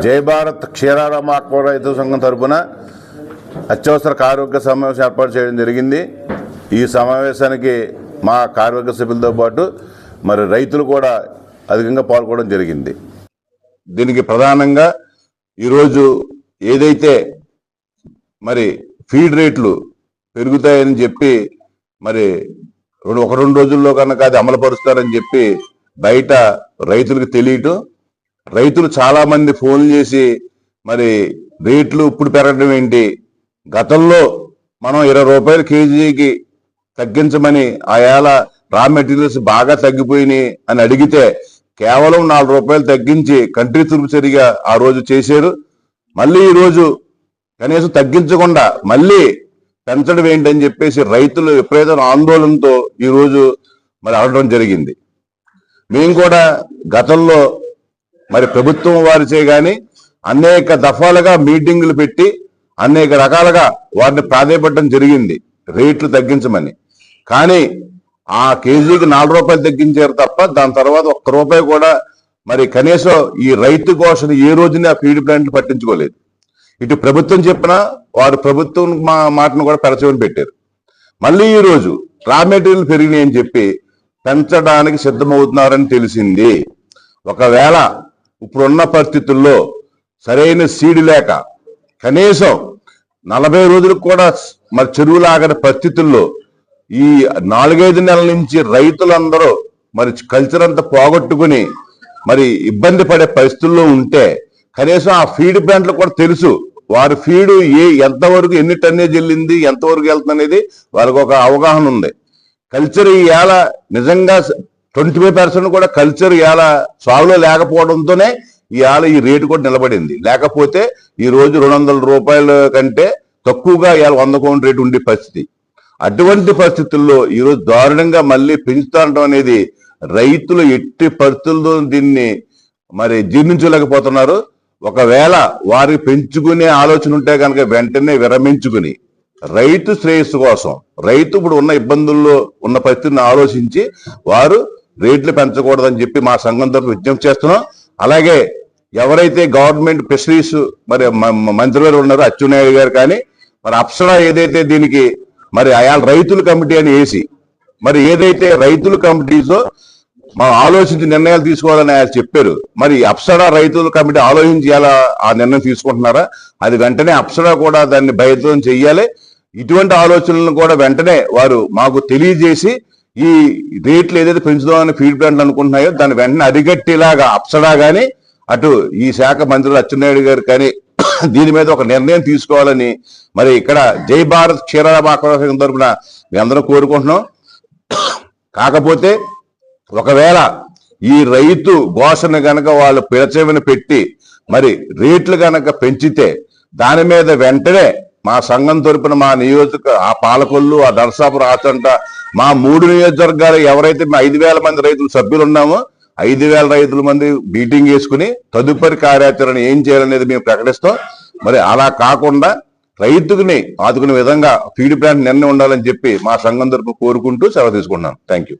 జై భారత్ క్షీరారామ ఆత్మ రైతు సంఘం తరపున అత్యవసర కార్యవర్గ సమావేశం ఏర్పాటు చేయడం జరిగింది. ఈ సమావేశానికి మా కార్యవర్గ సభ్యులతో పాటు మరి రైతులు కూడా అధికంగా పాల్గొనడం జరిగింది. దీనికి ప్రధానంగా ఈరోజు ఏదైతే మరి ఫీడ్ రేట్లు పెరుగుతాయని చెప్పి మరి రెండు ఒక రెండు రోజుల్లో కనుక అది అమలుపరుస్తారని చెప్పి బయట రైతులకు తెలియటం రైతులు చాలా మంది ఫోన్ చేసి మరి రేట్లు ఇప్పుడు పెరగడం ఏంటి? గతంలో మనం ఇరవై రూపాయలు కేజీకి తగ్గించమని ఆ రా మెటీరియల్స్ బాగా తగ్గిపోయినాయి అని అడిగితే కేవలం నాలుగు రూపాయలు తగ్గించి కంట్రీ తూర్పు సరిగా ఆ రోజు చేశారు. మళ్ళీ ఈరోజు కనీసం తగ్గించకుండా మళ్ళీ పెంచడం ఏంటని చెప్పేసి రైతులు విపరీతమైన ఆందోళనతో ఈ రోజు మరి అడగడం జరిగింది. మేము కూడా గతంలో మరి ప్రభుత్వం వారిచే గాని అనేక దఫాలుగా మీటింగులు పెట్టి అనేక రకాలుగా వారిని ప్రాధాయపడడం జరిగింది. రేట్లు తగ్గించమని. కానీ ఆ కేజీకి నాలుగు రూపాయలు తగ్గించారు తప్ప దాని తర్వాత ఒక్క రూపాయి కూడా మరి కనీసం ఈ రైతు కోసను ఏ రోజున ఆ ఫీడ్ ప్లాంట్లు పట్టించుకోలేదు. ఇటు ప్రభుత్వం చెప్పినా వారు ప్రభుత్వం మా మాటను కూడా పెరచమని పెట్టారు. మళ్ళీ ఈ రోజు రా మెటీరియల్ పెరిగినాయని చెప్పి పెంచడానికి సిద్ధమవుతున్నారని తెలిసింది. ఒకవేళ ఇప్పుడున్న పరిస్థితుల్లో సరైన సీడ్ లేక కనీసం నలభై రోజులకు కూడా మరి చెరువు లాగని పరిస్థితుల్లో ఈ నాలుగైదు నెలల నుంచి రైతులందరూ మరి కల్చర్ అంతా పోగొట్టుకుని మరి ఇబ్బంది పడే పరిస్థితుల్లో ఉంటే కనీసం ఆ ఫీడ్ ప్లాంట్లు కూడా తెలుసు. వారి ఫీడు ఏ ఎంతవరకు ఎన్ని టన్నేజ్ వెళ్ళింది ఎంతవరకు వెళ్తుంది అనేది వాళ్ళకి ఒక అవగాహన ఉంది. కల్చర్ ఈ నిజంగా ట్వంటీ ఫైవ్ పర్సెంట్ కూడా కల్చర్ ఇవాళ సాగులో లేకపోవడంతోనే ఇవాళ ఈ రేటు కూడా నిలబడింది. లేకపోతే ఈ రోజు రెండు వందల రూపాయల కంటే తక్కువగా ఇవాళ వంద కోట్ల రేటు ఉండే పరిస్థితి. అటువంటి పరిస్థితుల్లో ఈరోజు దారుణంగా మళ్ళీ పెంచుతాంటం అనేది రైతులు ఎట్టి పరిస్థితుల్లో దీన్ని మరి జీర్ణించలేకపోతున్నారు. ఒకవేళ వారి పెంచుకునే ఆలోచన ఉంటే కనుక వెంటనే విరమించుకుని రైతు శ్రేయస్సు కోసం రైతు ఇప్పుడు ఉన్న ఇబ్బందుల్లో ఉన్న పరిస్థితిని ఆలోచించి వారు రేట్లు పెంచకూడదని చెప్పి మా సంఘం తరఫు విజ్ఞప్తి చేస్తున్నాం. అలాగే ఎవరైతే గవర్నమెంట్ ఫిషరీస్ మరి మ- మ- మంత్రివారు ఉన్నారో అచ్చెన్నాయుడు గారు కానీ మరి అప్సరా ఏదైతే దీనికి మరి అయా రైతుల కమిటీ అని వేసి మరి ఏదైతే రైతుల కమిటీసో మనం ఆలోచించి నిర్ణయాలు తీసుకోవాలని ఆయన చెప్పారు. మరి అప్సరా రైతుల కమిటీ ఆలోచించి ఎలా ఆ నిర్ణయం తీసుకుంటున్నారా? అది వెంటనే అప్సరా కూడా దాన్ని బయటం చెయ్యాలి ఇటువంటి ఆలోచనలను కూడా వెంటనే వారు మాకు తెలియజేసి ఈ రేట్లు ఏదైతే పెంచుదామని ఫీడ్ ప్లాంట్లు అనుకుంటున్నాయో దాన్ని వెంటనే అరిగట్టేలాగా అప్సడా కానీ అటు ఈ శాఖ మంత్రులు అచ్చెన్నాయుడు గారు కానీ దీని మీద ఒక నిర్ణయం తీసుకోవాలని మరి ఇక్కడ జై భారత్ క్షీరాల ఆక్రోశం తరపున మీ అందరం కోరుకుంటున్నాం. కాకపోతే ఒకవేళ ఈ రైతు ఘోషణ గనక వాళ్ళు పిలచమని పెట్టి మరి రేట్లు గనక పెంచితే దాని మీద వెంటనే మా సంఘం తరపున మా నియోజక ఆ పాలకొల్లు ఆ దర్శాపురం ఆచంట మా మూడు నియోజకవర్గాలు ఎవరైతే మా ఐదు వేల మంది రైతులు సభ్యులు ఉన్నామో ఐదు వేల రైతుల మంది మీటింగ్ వేసుకుని తదుపరి కార్యాచరణ ఏం చేయాలనేది మేము ప్రకటిస్తాం. మరి అలా కాకుండా రైతుకుని ఆదుకునే విధంగా ఫీడ్ ప్లాంట్ నిర్ణయం ఉండాలని చెప్పి మా సంఘం తరపు కోరుకుంటూ సెలవు తీసుకున్నాను థ్యాంక్ యూ